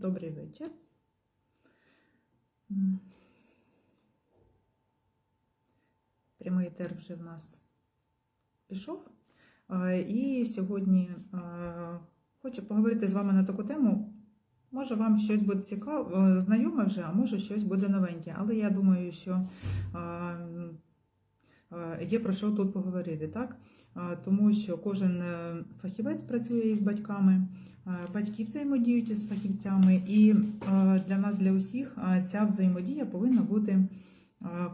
Добрий вечір. Прямий етер вже в нас пішов. І сьогодні хочу поговорити з вами на таку тему. Може, вам щось буде цікаво, е, знайоме вже, а може щось буде новеньке. Але я думаю, що є про що тут поговорити, так? Тому що кожен е, фахівець працює із батьками, е, батьки взаємодіють із фахівцями, і е, для нас, для усіх, ця взаємодія повинна бути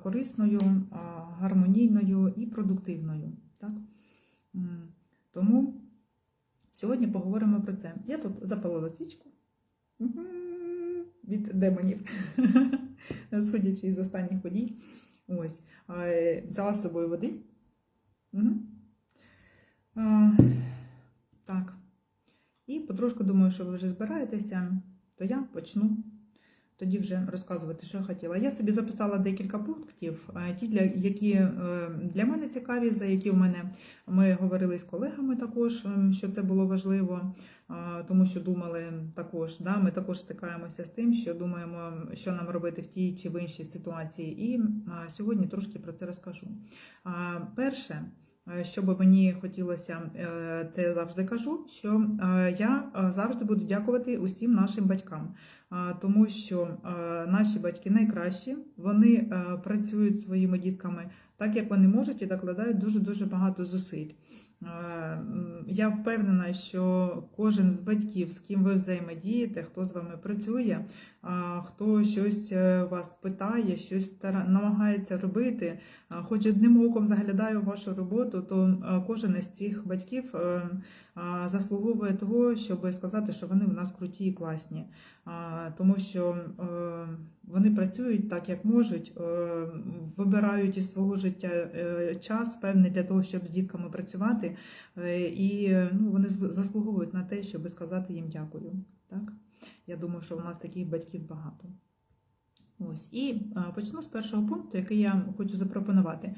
корисною, гармонійною і продуктивною. Так? Тому сьогодні поговоримо про це. Я тут запалила свічку від демонів, судячи із останніх подій. Ось. Взяла з собою води. Мгм. Так. І потрошку думаю, що ви вже збираєтеся, то я почну тоді вже розказувати, що я хотіла. Я собі записала декілька пунктів, ті, для, які е, для мене цікаві, за які в мене ми говорили з колегами також, е, що це було важливо, тому що думали також, да, ми також стикаємося з тим, що думаємо, що нам робити в тій чи в іншій ситуації. І сьогодні трошки про це розкажу. Перше, що би мені хотілося, е, це завжди кажу, що е, я е, завжди буду дякувати усім нашим батькам, тому що е, наші батьки найкращі, вони е, працюють своїми дітками так, як вони можуть, і докладають дуже дуже багато зусиль. Е, Я впевнена, що кожен з батьків, з ким ви взаємодієте, хто з вами працює, хто щось е, вас питає, щось намагається робити, хоч одним оком заглядає вашу роботу, то е, кожен із цих батьків е, заслуговує того, щоб сказати, що вони у нас круті і класні. Тому що е, вони працюють так, як можуть, е, вибирають із свого життя е, час певний для того, щоб з дітками працювати, е, і ну, вони заслуговують на те, щоб сказати їм дякую. Так? Я думаю, що у нас таких батьків багато. Ось і е, почну з першого пункту, який я хочу запропонувати.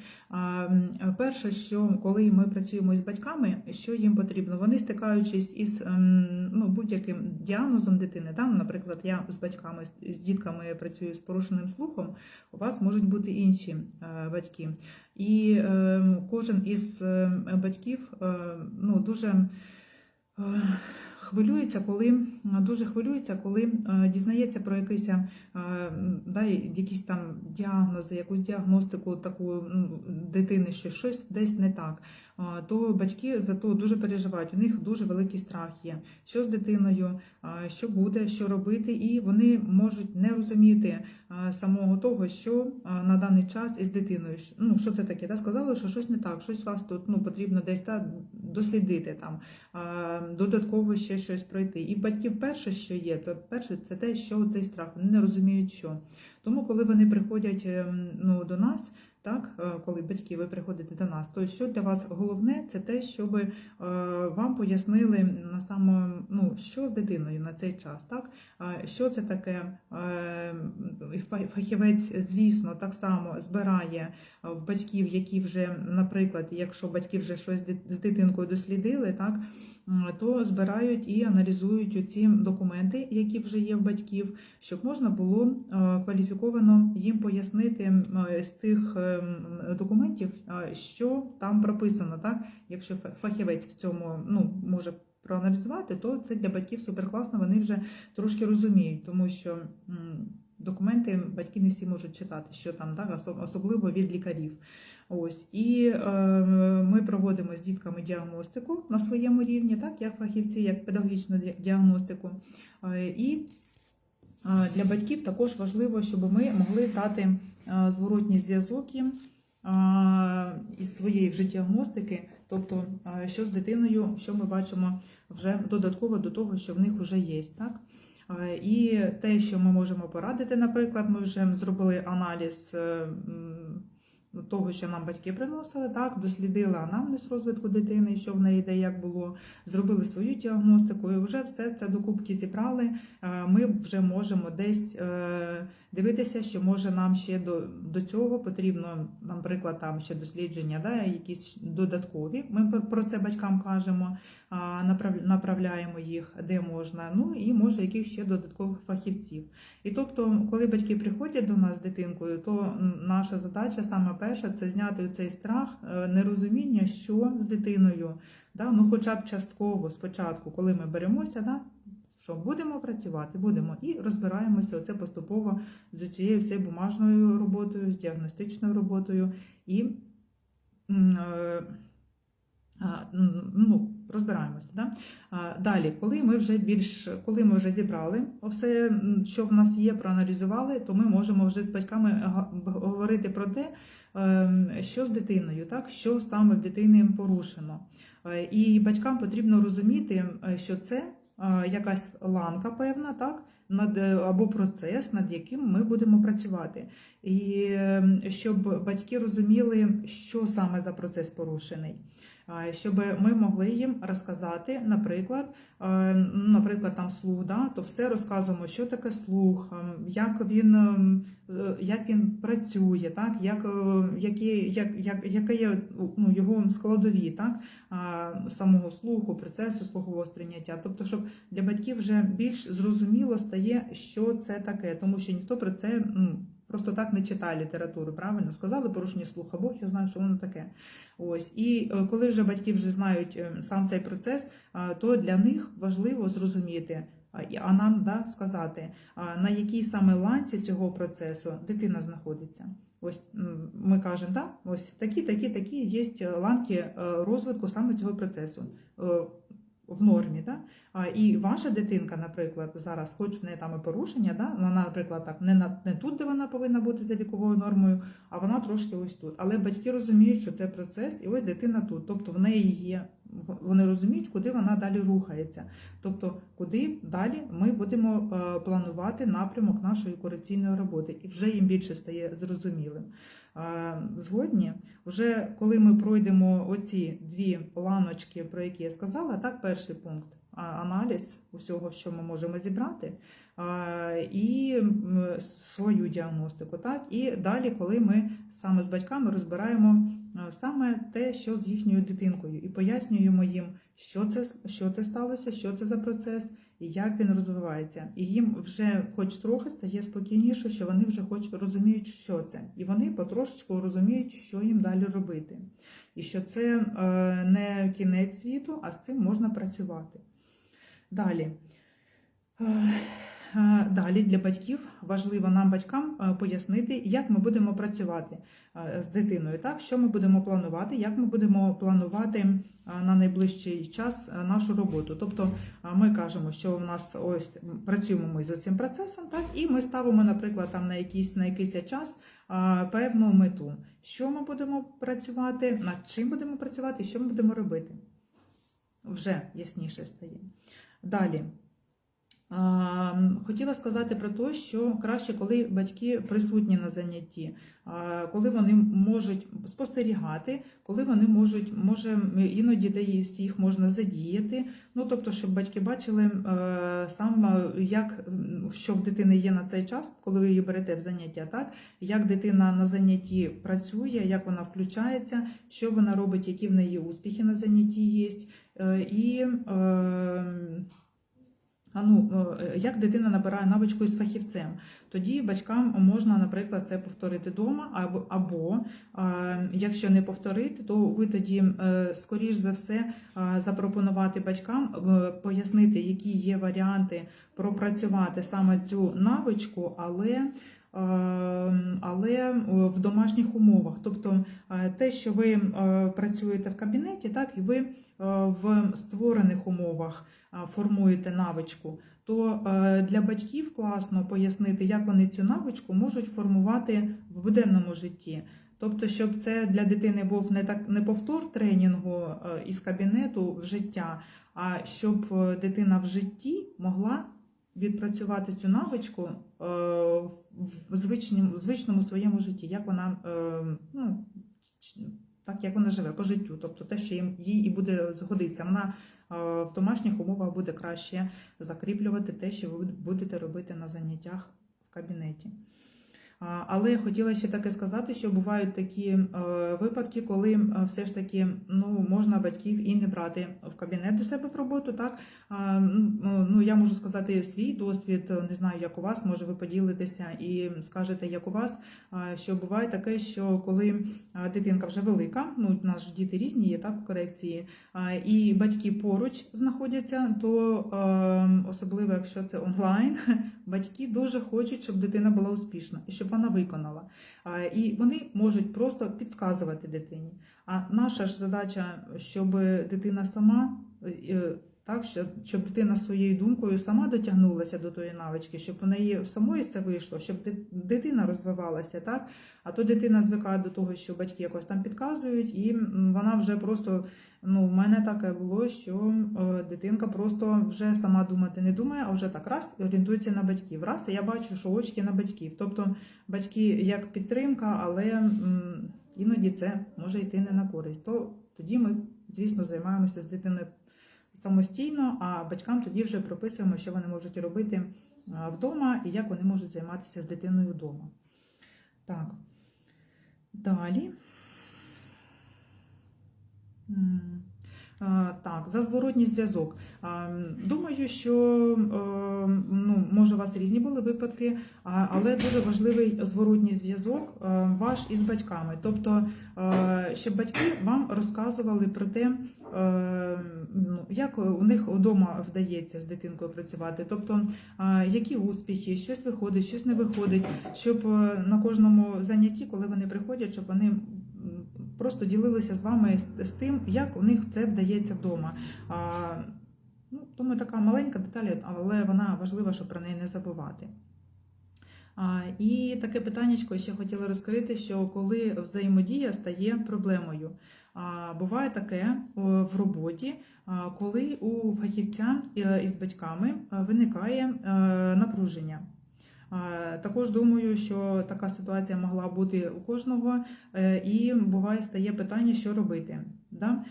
Перше, що коли ми працюємо із батьками, що їм потрібно? Вони стикаючись із ем, ну, будь-яким діагнозом дитини. Там, наприклад, я з батьками з- дітками працюю з порушеним слухом. У вас можуть бути інші е, батьки, і е, кожен із е, батьків е, ну, дуже. Е, Хвилюється, коли дуже хвилюється, коли е, дізнається про якийсь е, да, якісь там діагнози, якусь діагностику таку ну, дитини, що щось десь не так. То батьки за то дуже переживають. У них дуже великий страх є, що з дитиною, що буде, що робити, і вони можуть не розуміти самого того, що на даний час із дитиною. Ну що це таке? Да? Сказали, що щось не так, щось вас тут ну потрібно десь та дослідити там, додатково ще щось пройти. І в батьків перше, що є, то перше це те, що цей страх. Вони не розуміють, що. Тому, коли вони приходять ем, ну, до нас, так, е, коли батьки ви приходите до нас, то що для вас головне, це те, щоб е, вам пояснили на само, ну, що з дитиною на цей час, так? Що це таке? Е, Фахівець, звісно, так само збирає в батьків, які вже, наприклад, якщо батьки вже щось з дитинкою дослідили, так, то збирають і аналізують ці документи, які вже є в батьків, щоб можна було е, кваліфіковано їм пояснити е, з тих е, документів, е, що там прописано. Так? Якщо фа- фахівець в цьому ну, може проаналізувати, то це для батьків суперкласно, вони вже трошки розуміють, тому що документи батьки не всі можуть читати, що там, так? осо- особливо від лікарів. Ось і е, ми проводимо з дітками діагностику на своєму рівні, так як фахівці, як педагогічну діагностику. Е, і е, для батьків також важливо, щоб ми могли дати е, зворотній зв'язок їм е, із своєї вже діагностики, тобто що з дитиною, що ми бачимо вже додатково до того, що в них вже є. Так? І те, що ми можемо порадити, наприклад, ми вже зробили аналіз того, що нам батьки приносили, так, дослідили анамнез розвитку дитини, що в неї де як було, зробили свою діагностику, і вже все це докупки зібрали. Е, Ми вже можемо десь е, дивитися, що може нам ще до, до цього потрібно, наприклад, там ще дослідження, да, якісь додаткові. Ми про це батькам кажемо, направляємо їх де можна. Ну і може яких ще додаткових фахівців. І тобто, коли батьки приходять до нас з дитинкою, то наша задача саме перша це зняти цей страх, е, нерозуміння, що з дитиною, да, ну хоча б частково спочатку, коли ми беремося, да, що будемо працювати, будемо і розбираємося оце поступово з цією всією бумажною роботою, з діагностичною роботою. І е, ну, розбираємося. Да? Далі, коли ми вже більш коли ми вже зібрали все, що в нас є, проаналізували, то ми можемо вже з батьками говорити про те, ем, що з дитиною, так що саме в дитини порушено. Е, І батькам потрібно розуміти, що це е, якась ланка певна, так над е, або процес, над яким ми будемо працювати, і е, щоб батьки розуміли, що саме за процес порушений. Щоб ми могли їм розказати, наприклад, е, наприклад, там слух, да, то все розказуємо, що таке слух, ем, як він, ем, е, як він працює, так, як, е, які, як, як, яке є ну, його складові, так, самого слуху, процесу слухового сприйняття. Тобто, щоб для батьків вже більш зрозуміло стає, що це таке, тому що ніхто про це просто так не читає літературу. Правильно сказали порушення слуха, Бог я знаю, що воно таке. Ось і е, коли вже батьки вже знають е, сам цей процес, то для них важливо зрозуміти. а, нам да, сказати, на якій саме ланці цього процесу дитина знаходиться. Ось ми кажемо, да, ось такі, такі, такі є ланки е, розвитку саме цього процесу е, в нормі. Да? А, І ваша дитинка, наприклад, зараз, хоч в неї там і порушення, да? вона, наприклад, так не на не тут, де вона повинна бути за віковою нормою, а вона трошки ось тут. Але батьки розуміють, що це процес, і ось дитина тут. Тобто в неї є. Вони розуміють, куди вона далі рухається. Тобто, куди далі ми будемо е, планувати напрямок нашої корекційної роботи, і вже їм більше стає зрозумілим. Е, Згодні, вже коли ми пройдемо оці дві ланочки, про які я сказала, так, перший пункт аналіз усього, що ми можемо зібрати, і свою діагностику. Так, і далі, коли ми саме з батьками розбираємо е, саме те, що з їхньою дитинкою, і пояснюємо їм, що це, що це сталося, що це за процес. І як він розвивається, і їм вже, хоч трохи, стає спокійніше, що вони вже хоч розуміють, що це, і вони потрошечку розуміють, що їм далі робити, і що це е, не кінець світу, а з цим можна працювати. Далі. Е, Далі для батьків важливо нам, батькам, е, пояснити, як ми будемо працювати е, з дитиною, так? що ми будемо планувати, як ми будемо планувати на найближчий час нашу роботу. Тобто ми кажемо, що у нас ось працюємо ми з цим процесом, так? і ми ставимо, наприклад, там на якийсь, на якийсь час певну мету. Що ми будемо працювати, над чим будемо працювати, що ми будемо робити. Вже ясніше стає. Далі. Хотіла сказати про те, що краще, коли батьки присутні на занятті, коли вони можуть спостерігати, коли вони можуть, може іноді десь їх можна задіяти. Ну тобто, щоб батьки бачили е, сам, е, як що в дитини є на цей час, коли ви її берете в заняття, так як дитина на занятті працює, як вона включається, що вона робить, які в неї успіхи на занятті є. Е, І е, а ну, е, як дитина набирає навичку із фахівцем, тоді батькам можна, наприклад, це повторити вдома, або, або якщо не повторити, то ви тоді, е, скоріш за все, запропонувати батькам е, пояснити, які є варіанти пропрацювати саме цю навичку, але. Е, Але е, в домашніх умовах, тобто е, те, що ви е, працюєте в кабінеті, так і ви в створених умовах формуєте навичку, то для батьків класно пояснити, як вони цю навичку можуть формувати в буденному житті. Тобто, щоб це для дитини був не так не повтор тренінгу із кабінету в життя, а щоб дитина в житті могла відпрацювати цю навичку е, в звичному, звичному своєму житті, як вона, е, ну, так як вона живе по життю, тобто те, що їй і буде згодиться. Вона е, в домашніх умовах буде краще закріплювати те, що ви будете робити на заняттях в кабінеті. Але я хотіла ще таке сказати, що бувають такі е, випадки, коли е, все ж таки ну, можна батьків і не брати в кабінет до себе в роботу. Так ну, ну я можу сказати свій досвід, не знаю, як у вас, може ви поділитеся і скажете, як у вас. Що буває таке, що коли дитинка вже велика, ну у нас ж діти різні є так в корекції, і батьки поруч знаходяться, то е, особливо якщо це онлайн, батьки дуже хочуть, щоб дитина була успішна і щоб вона виконала. І вони можуть просто підказувати дитині. А наша ж задача, щоб дитина сама. Так, щоб, щоб дитина своєю думкою сама дотягнулася до тої навички, щоб в неї самої це вийшло, щоб дитина розвивалася, так? А то дитина звикає до того, що батьки якось там підказують, і вона вже просто, ну, в мене таке було, що е, дитинка просто вже сама думати не думає, а вже так раз орієнтується на батьків. Раз, і я бачу, що очки на батьків. Тобто батьки як підтримка, але іноді це може йти не на користь. То тоді ми, звісно, займаємося з дитиною самостійно, а батькам тоді вже прописуємо, що вони можуть робити вдома і як вони можуть займатися з дитиною вдома. Так. Далі. А, Так, за зворотній зв'язок. Думаю, що е, ну, може у вас різні були випадки, але дуже важливий зворотній зв'язок е, ваш із батьками. Тобто, е, щоб батьки вам розказували про те, е, ну, як у них вдома вдається з дитинкою працювати. Тобто, е, які успіхи, щось виходить, щось не виходить, щоб е, на кожному занятті, коли вони приходять, щоб вони просто ділилися з вами з, тим, як у них це вдається вдома. Ну, тому така маленька деталь, але вона важлива, щоб про неї не забувати. А, і таке питаннячко ще хотіла розкрити, що коли взаємодія стає проблемою. А, буває таке в роботі, коли у фахівця е, із батьками е, виникає е, напруження. Також думаю, що така ситуація могла бути у кожного, е, і буває стає питання, що робити. Да?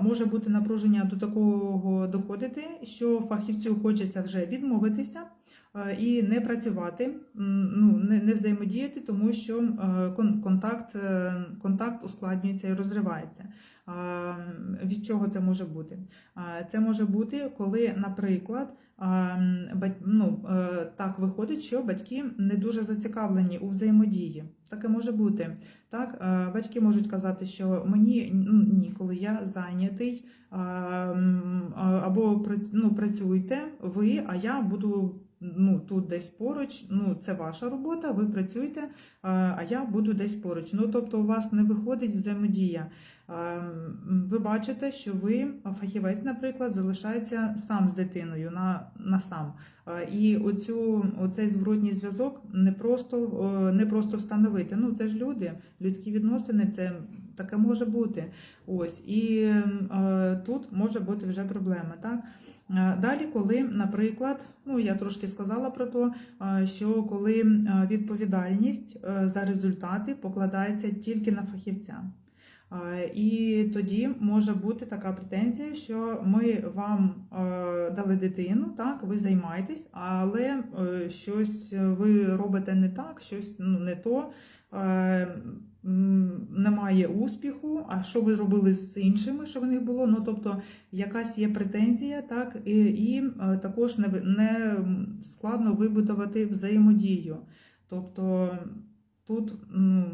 Може бути напруження до такого доходити, що фахівцю хочеться вже відмовитися е, і не працювати, ну, не, взаємодіяти, тому що е, контакт, контакт ускладнюється і розривається. Від чого це може бути? Це може бути, коли, наприклад, ну, е, так виходить, що батьки не дуже зацікавлені у взаємодії. Таке може бути. Так, е, батьки можуть казати, що мені ну, ніколи я зайнятий, а, м, а, або ну, працюйте ви, а я буду ну, тут десь поруч. Ну, це ваша робота, ви працюєте, а я буду десь поруч. Ну, тобто, у вас не виходить взаємодія. Ви бачите, що ви, фахівець, наприклад, залишається сам з дитиною на, на сам. І оцю, оцей зворотній зв'язок не просто, не просто встановити. Ну, це ж люди, людські відносини, це таке може бути. Ось. І тут може бути вже проблема. Так? Е, Далі, коли, наприклад, ну я трошки сказала про те, що коли е, відповідальність е, за результати покладається тільки на фахівця. Е, І тоді може бути така претензія, що ми вам е, дали дитину, так, ви займаєтесь, але е, щось ви робите не так, щось ну, не то. Немає успіху, а що ви робили з іншими, що в них було? Ну тобто якась є претензія, так і, і також не, не складно вибудувати взаємодію. Тобто тут ну,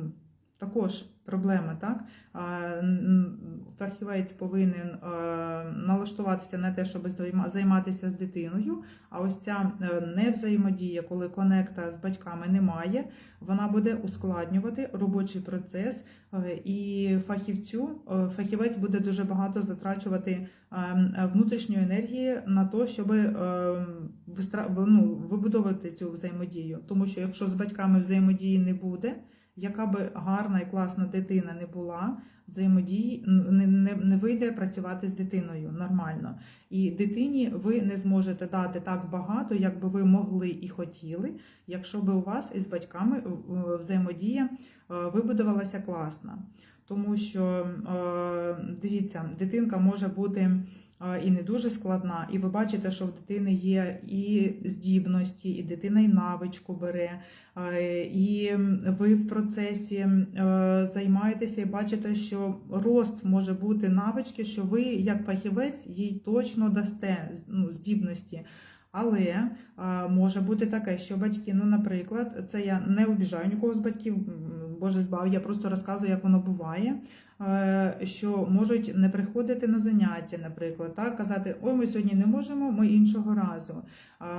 також проблема, так? Фахівець повинен е, налаштуватися на те, щоб займатися з дитиною. А ось ця е, невзаємодія, коли конекта з батьками немає, вона буде ускладнювати робочий процес, е, і фахівцю фахівець буде дуже багато затрачувати внутрішньої енергії на те, щоб ну, вибудовувати цю взаємодію. Тому що якщо з батьками взаємодії не буде, яка би гарна і класна дитина не була, взаємодії не, не, не вийде працювати з дитиною нормально. І дитині ви не зможете дати так багато, як би ви могли і хотіли, якщо би у вас із батьками взаємодія е, вибудувалася класно. Тому що е, дивіться, дитинка може бути і не дуже складна, і ви бачите, що в дитини є і здібності, і дитина і навичку бере, і ви в процесі е, займаєтеся і бачите, що рост може бути навички, що ви, як фахівець, їй точно дасте ну, здібності. Але може бути таке, що батьки, ну, наприклад, це я не обіжаю нікого з батьків, Боже збав, я просто розказую, як воно буває. е, Що можуть не приходити на заняття, наприклад, так казати, ой, ми сьогодні не можемо, ми іншого разу.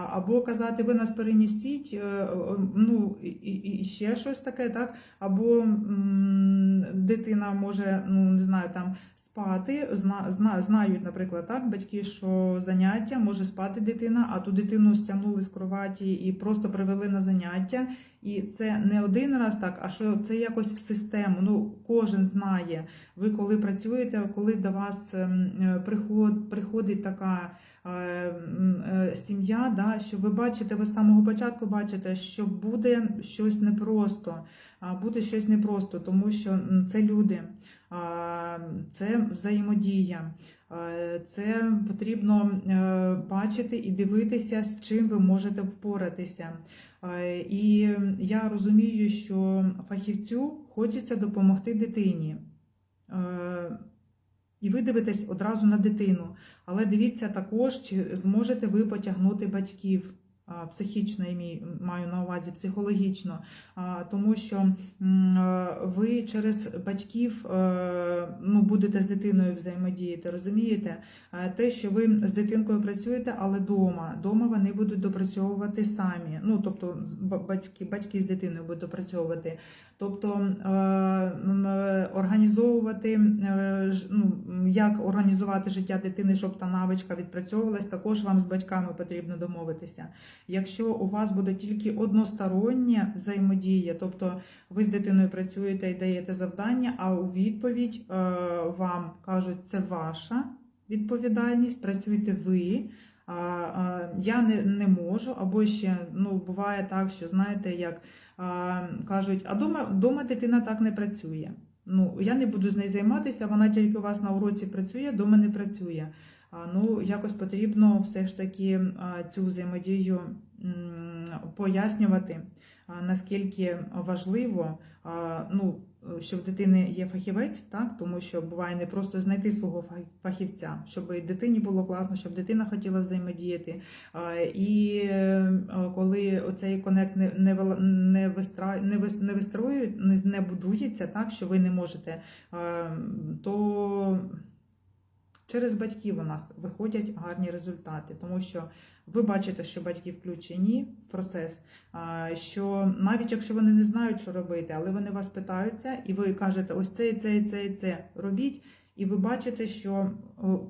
Або казати, ви нас перемістіть, е, ну і, ще щось таке, так, або дитина може, ну не знаю, там спати. Зна, зна, знають, наприклад, так, батьки, що заняття може спати дитина, а ту дитину стягнули з кроваті і просто привели на заняття. І це не один раз так, а що це якось в систему. Ну, кожен знає. Ви коли працюєте, коли до вас ем, е, приход, приходить така е, е, сім'я, да, що ви бачите, ви з самого початку бачите, що буде щось непросто, буде щось непросто, тому що це люди, це взаємодія. Е, Це потрібно е, бачити і дивитися, з чим ви можете впоратися. Е, І я розумію, що фахівцю хочеться допомогти дитині. І ви дивитесь одразу на дитину. Але дивіться також, чи зможете ви потягнути батьків. Психічно я маю на увазі психологічно, тому що е, ви через батьків е, ну, будете з дитиною взаємодіяти, розумієте? Е, Те, що ви з дитинкою працюєте, але вдома. Дома вони будуть допрацьовувати самі. Ну, тобто, батьки, батьки з дитиною будуть допрацьовувати. Тобто організовувати, ну, як організувати життя дитини, щоб та навичка відпрацьовувалась, також вам з батьками потрібно домовитися. Якщо у вас буде тільки одностороння взаємодія, тобто ви з дитиною працюєте і даєте завдання, а у відповідь е, вам кажуть, це ваша відповідальність, працюйте ви. А, а, я не, не можу, або ще ну, буває так, що знаєте, як кажуть, а дома, дома дитина так не працює. Ну, я не буду з нею займатися, вона тільки у вас на уроці працює, дома не працює. Ну, якось потрібно все ж таки цю взаємодію пояснювати, наскільки важливо, ну, що в дитини є фахівець, так, тому що буває не просто знайти свого фахівця, щоб дитині було класно, щоб дитина хотіла взаємодіяти. І е, коли оцей конект не, не, не, вистра, не, не будується так, що ви не можете, е, то через батьків у нас виходять гарні результати, тому що ви бачите, що батьки включені в процес, що навіть якщо вони не знають, що робити, але вони вас питаються, і ви кажете, ось це, і це, і це, і це робіть. І ви бачите, що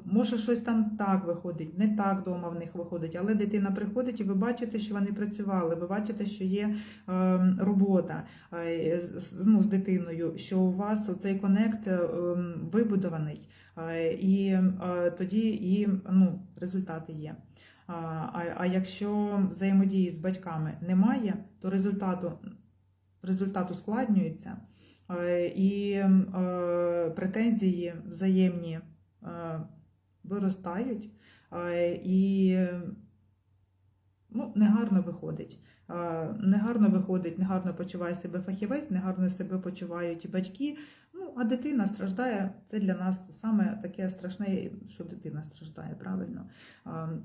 може щось там так виходить, не так вдома в них виходить, але дитина приходить, і ви бачите, що вони працювали. Ви бачите, що є е, робота е, ну, з дитиною, що у вас цей конект е, вибудований, і тоді і ну, результати є. А, а, якщо взаємодії з батьками немає, то результату, результат ускладнюється. Е, І е, претензії взаємні е, виростають, і ну, негарно виходить. Негарно виходить, негарно почуває себе фахівець, негарно себе почувають батьки. А дитина страждає. Це для нас саме таке страшне, що дитина страждає, правильно?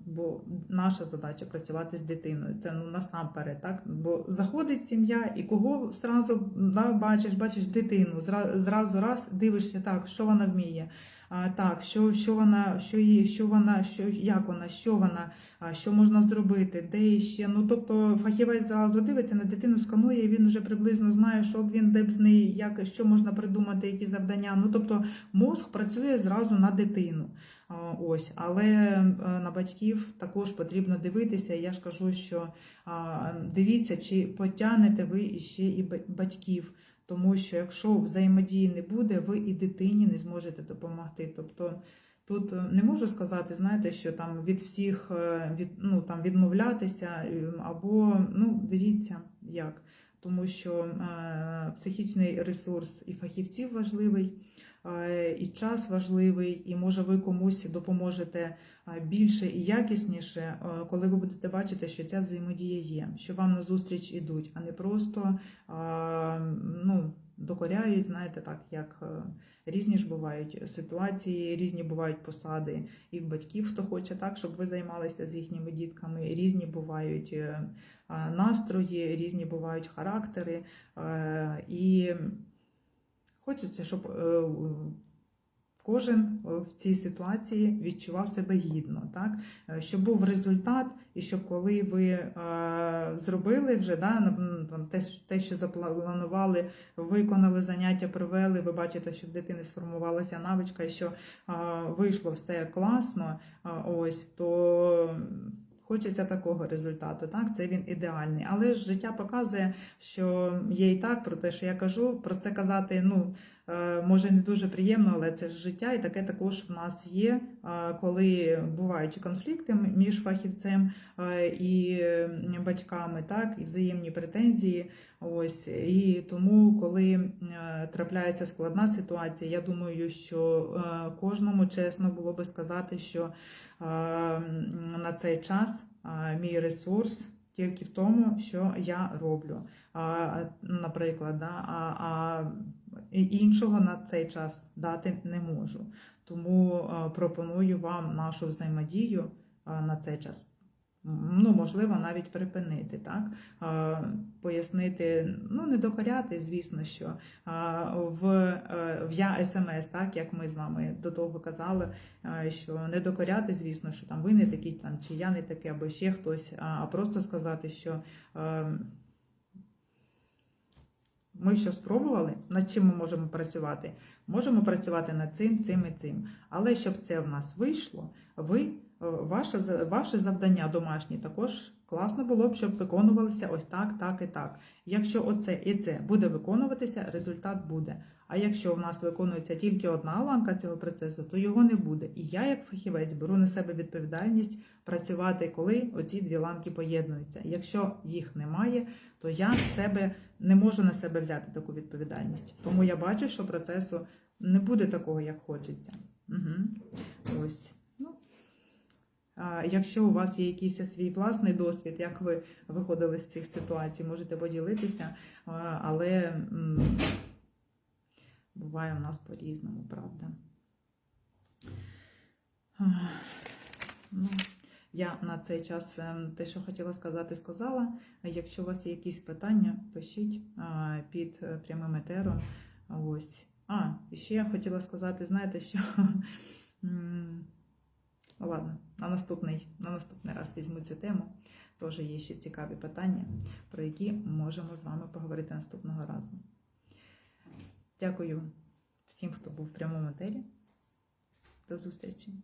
Бо наша задача працювати з дитиною. Це ну насамперед, так? Бо заходить сім'я, і кого зразу да, бачиш, бачиш дитину, зра- зразу раз дивишся так, що вона вміє. Так, що, що вона, що її, що вона, що як вона, що вона, що можна зробити, де ще. Ну тобто фахівець зразу дивиться на дитину, сканує, він вже приблизно знає, що б він де б з неї, як що можна придумати, які завдання. Ну тобто мозг працює зразу на дитину. Ось, але на батьків також потрібно дивитися. Я ж кажу, що дивіться, чи потягнете ви ще і батьків. Тому що якщо взаємодії не буде, ви і дитині не зможете допомогти. Тобто тут е, не можу сказати, знаєте, що там від всіх е, від, ну, там, відмовлятися, е, або ну, дивіться як. Тому що е, психічний ресурс і фахівців важливий, і час важливий, і може ви комусь допоможете е, більше і якісніше, е, коли ви будете бачити, що ця взаємодія є, що вам на зустріч ідуть, а не просто е, ну, докоряють, знаєте, так, як е, різні ж бувають ситуації, різні бувають посади їх батьків, хто хоче так, щоб ви займалися з їхніми дітками, різні бувають е, настрої, різні бувають характери. е, І хочеться, щоб е, кожен е, в цій ситуації відчував себе гідно, так? Е, щоб був результат, і щоб коли ви зробили вже да, те, що- запланували, виконали заняття, провели, ви бачите, що в дитини сформувалася навичка, і що вийшло все класно, ось то. Хочеться такого результату, так це він ідеальний. Але ж життя показує, що є і так про те, що я кажу. Про це казати, ну може не дуже приємно, але це ж життя, і таке також в нас є, е, коли бувають конфлікти між фахівцем е, і батьками, так і взаємні претензії. Ось і тому, коли е, трапляється складна ситуація, я думаю, що е, кожному чесно було би сказати, що е, на цей час е, мій ресурс тільки в тому, що я роблю. Наприклад, да, а, а іншого на цей час дати не можу. Тому е, пропоную вам нашу взаємодію е, на цей час. Ну, можливо, навіть припинити, так? Е, Пояснити, ну, не докоряти, звісно, що в, в я СМС, так, як ми з вами до того казали, що не докоряти, звісно, що там ви не такі, там, чи я не такий, або ще хтось, а просто сказати, що е, ми що спробували, над чим ми можемо працювати? Можемо працювати над цим, цим і цим. Але щоб це в нас вийшло, ви, е, ваше, ваше завдання домашнє також класно було б, щоб виконувалося ось так, так і так. Якщо оце і це буде виконуватися, результат буде. А якщо в нас виконується тільки одна ланка цього процесу, то його не буде. І я, як фахівець, беру на себе відповідальність працювати, коли оці дві ланки поєднуються. Якщо їх немає, то я себе не можу на себе взяти таку відповідальність. Тому я бачу, що процесу не буде такого, як хочеться. Угу. Ось. Ну. Якщо у вас є якийсь свій власний досвід, як ви виходили з цих ситуацій, можете поділитися. Але буває у нас по-різному, правда. Ну, я на цей час ем, те, що хотіла сказати, сказала. Якщо у вас є якісь питання, пишіть під е, прямим етером. Ось. А, і ще я хотіла сказати, знаєте, що. Ладно, на наступний, на наступний раз візьму цю тему. Теж є ще цікаві питання, про які можемо з вами поговорити наступного разу. Дякую всім, хто був в прямому етері. До зустрічі!